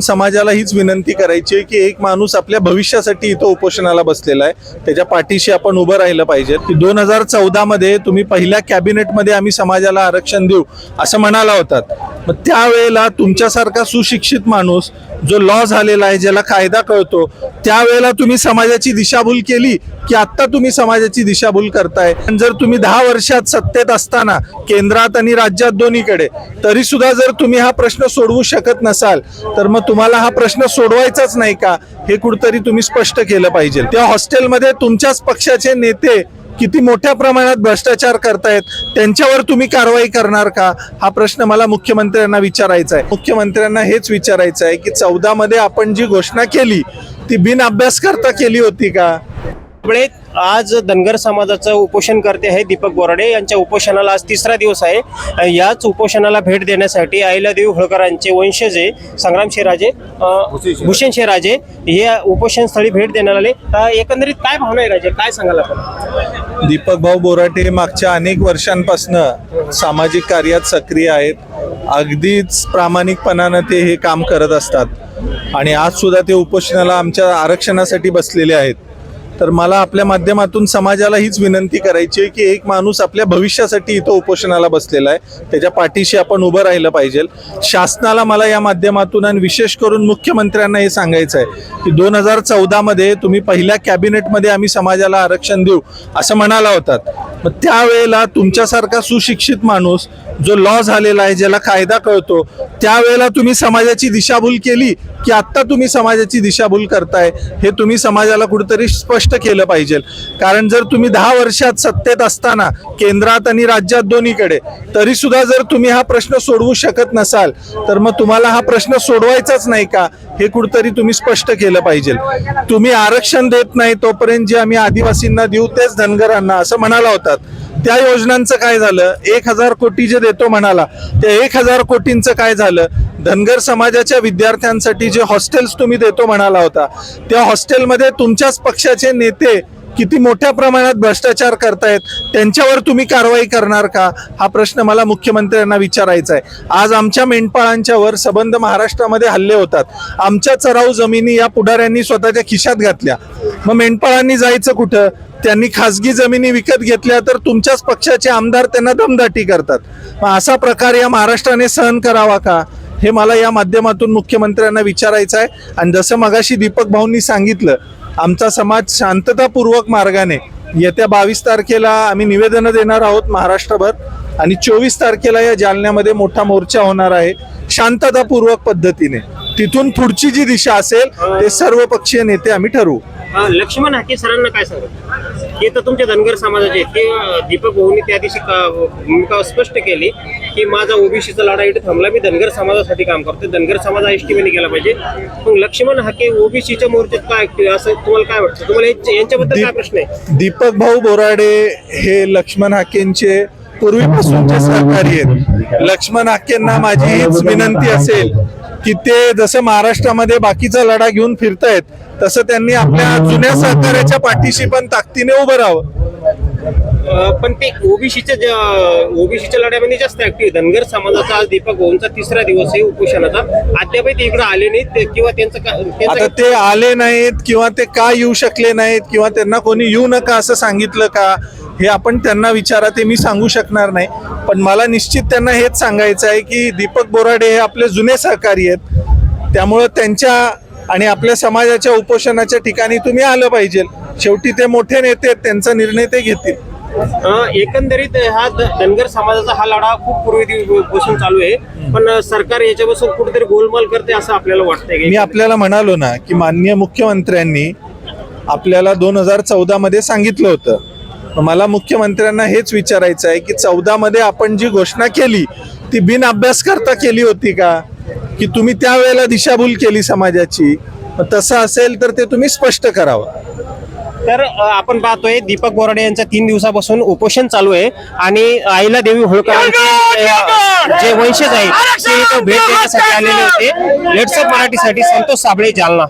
समाजाला हीच विनंती करायची आहे की एक माणूस आपल्या भविष्यासाठी इथं उपोषणाला बसलेला आहे. त्याच्या पाठीशी आपण उभं राहिलं पाहिजे. की दोन हजार चौदामध्ये तुम्ही पहिल्या कॅबिनेटमध्ये आम्ही समाजाला आरक्षण देऊ असं म्हणाला होतात. मग त्यावेळेला तुमच्यासारखा सुशिक्षित माणूस जो लॉ झालेला आहे ज्याला कायदा कळतो त्यावेळेला तुम्ही समाजाची दिशाभूल केली की आत्ता तुम्ही समाजाची दिशाभूल करताय. जर तुम्ही दहा वर्षात सत्तेत असताना केंद्रात आणि राज्यात दोन्हीकडे तरी सुद्धा जर तुम्ही हा प्रश्न सोडवू शकत नसाल तर मग तुम्हाला हा प्रश्न सोडवायचाच नाही का? हे कुठतरी तुम्ही स्पष्ट केलं पाहिजे. त्या हॉस्टेलमध्ये तुमच्याच पक्षाचे नेते किती मोठ्या प्रमाणात भ्रष्टाचार करतायत त्यांच्यावर तुम्ही कारवाई करणार का? हा प्रश्न मला मुख्यमंत्र्यांना विचारायचा आहे. मुख्यमंत्र्यांना हेच विचारायचं आहे की चौदा मध्ये आपण जी घोषणा केली ती बिन अभ्यास करता केली होती का? आज धनगर समाजाचं उपोषण करते आहे दीपक बोराडे. यांच्या उपोषणाला आज तिसरा दिवस आहे. याच उपोषणाला भेट देण्यासाठी अहिल्यादेवी होळकरांचे वंशज संग्राम शेराजे भूषण शेराजे. हे उपोषण स्थळी भेट देण्याला आले. तर एकंदरीत काय भावना आहे राजे? काय सांगाल आपण? दीपक भाऊ बोराटे मागच्या अनेक वर्षांपासनं सामाजिक कार्यात सक्रिय आहेत. अगदीच प्रामाणिकपणानं ते हे काम करत असतात. आणि आज सुद्धा ते उपोषणाला आमच्या आरक्षणासाठी बसलेले आहेत. तर मला आपल्या माध्यमातून समाजाला हीच विनंती करायची आहे की एक माणूस आपल्या भविष्यासाठी इथं उपोषणाला बसलेला आहे. त्याच्या पाठीशी आपण उभं राहिलं पाहिजे. शासनाला मला या माध्यमातून आणि विशेष करून मुख्यमंत्र्यांना हे सांगायचं आहे की दोन हजार चौदामध्ये तुम्ही पहिल्या कॅबिनेटमध्ये आम्ही समाजाला आरक्षण देऊ असं म्हणाला होतात मग त्यावेळेला तुमच्यासारखा सुशिक्षित माणूस जो लॉ झालेला आहे ज्याला कायदा कळतो त्यावेळेला तुम्ही समाजाची दिशाभूल केली. की आत्ता तुम्ही समाजाची दिशाभूल करताय हे तुम्ही समाजाला कुठेतरी स्पष्ट केलं पाहिजे. कारण जर तुम्ही दहा वर्षात सत्तेत असताना केंद्रात आणि राज्यात दोन्हीकडे तरी सुद्धा जर तुम्ही हा प्रश्न सोडवू शकत नसाल तर मग तुम्हाला हा प्रश्न सोडवायचाच नाही का? हे कुठतरी तुम्ही स्पष्ट केलं पाहिजे. तुम्ही आरक्षण देत नाही तोपर्यंत जे आम्ही आदिवासींना देऊ तेच धनगरांना असं म्हणाला होतात. त्या योजनांचं काय झालं? एक हजार कोटी जे देतो म्हणाला त्या एक हजार कोटींचं काय झालं? धनगर समाजाच्या विद्यार्थ्यांसाठी जे हॉस्टेल्स तुम्ही देतो म्हणाला होता त्या हॉस्टेलमध्ये तुमच्याच पक्षाचे नेते किती मोठ्या प्रमाणात भ्रष्टाचार करतायत त्यांच्यावर तुम्ही कारवाई करणार का? हा प्रश्न मला मुख्यमंत्र्यांना विचारायचा आहे. आज आमच्या मेंढपाळांच्यावर सबंध महाराष्ट्रामध्ये हल्ले होतात. आमच्या चराऊ जमिनी या पुढाऱ्यांनी स्वतःच्या खिशात घातल्या. मग मेंढपाळांनी जायचं कुठं? त्यांनी खासगी जमिनी विकत घेतल्या तर तुमच्याच पक्षाचे आमदार त्यांना दमदाटी करतात. मग असा प्रकार या महाराष्ट्राने सहन करावा का? हे मला या माध्यमातून मुख्यमंत्र्यांना विचारायचं आहे. आणि जसं मगाशी दीपक भाऊंनी सांगितलं आमचा समाज शांततापूर्वक मार्गाने येत्या बावीस तारखेला आम्ही निवेदनं देणार आहोत महाराष्ट्रभर आणि चोवीस तारखेला या जालन्यामध्ये मोठा मोर्चा होणार आहे शांततापूर्वक पद्धतीने. तिथून पुढची जी दिशा असेल ते सर्व पक्षीय नेते आम्ही ठरवू. लक्ष्मण हाके सरांना काय सांगाल हे तर तुमच्या धनगर समाजाचे. ते दीपक भाऊनी त्या दिवशी भूमिका स्पष्ट केली की माझा ओबीसीचा लढा इथे थांबला मी धनगर समाजासाठी काम करतो धनगर समाज हा एसटीमध्ये गेला पाहिजे. मग लक्ष्मण हाके ओबीसीच्या मोर्चात काय? असं तुम्हाला काय वाटतं? तुम्हाला यांच्या- यांच्याबद्दल काय प्रश्न आहे? दीपक भाऊ बोराडे हे लक्ष्मण हाकेंचे पूर्वीपासूनचे सहकारी आहेत. लक्ष्मण हाकेंना माझी हीच विनंती असेल की ते जसं महाराष्ट्रामध्ये बाकीचा लढा घेऊन फिरतायत तसं त्यांनी आपल्या जुन्या सहकार्याच्या पाठीशी पण ताकदीने उभं राहावं. पण ते ओबीसीच्या ओबीसीच्या लढ्यामध्ये जास्त ऍक्टिव्ह धनगर समाजाचा आज दीपक भाऊंचा तिसरा दिवस आहे उपोषणाचा अद्याप ते इकडे आले नाहीत. किंवा त्यांचं आता ते आले नाहीत किंवा ते का येऊ शकले नाहीत किंवा त्यांना कोणी येऊ नका असं सांगितलं का? हे आपण त्यांना विचारा ते मी सांगू शकणार नाही. पण मला निश्चित त्यांना हेच सांगायचं आहे की दीपक बोराडे हे आपले जुने सहकारी आहेत. त्यामुळं त्यांच्या आणि आपल्या समाजाच्या उपोषणाच्या ठिकाणी तुम्ही आलं पाहिजे. शेवटी ते मोठे नेते आहेत त्यांचा निर्णय ते घेतील. एकंदरीत हा धनगर समाजाचा हा लढा खूप पूर्वीपासून चालू आहे. पण सरकार याच्यापासून कुठेतरी गोलमाल करते असं आपल्याला वाटतंय मी आपल्याला म्हणालो ना की माननीय मुख्यमंत्र्यांनी आपल्याला दोन हजार चौदा मध्ये सांगितलं होतं. मला मुख्यमंत्र्यांना हेच विचारायचं आहे की चौदा मध्ये आपण जी घोषणा केली ती बिन अभ्यास करता केली होती का? की तुम्ही त्यावेळेला दिशाभूल केली समाजाची? तसं असेल तर ते तुम्ही स्पष्ट करावं. तर आपण पाहतोय दीपक बोराडे यांचं तीन दिवसापासून उपोषण चालू आहे आणि आईला देवी होळकरांचे अ, जे वंशज आहेत ते भेट देण्यासाठी आलेले होते. लेट्सअप मराठीसाठी संतोष साबळे जालना.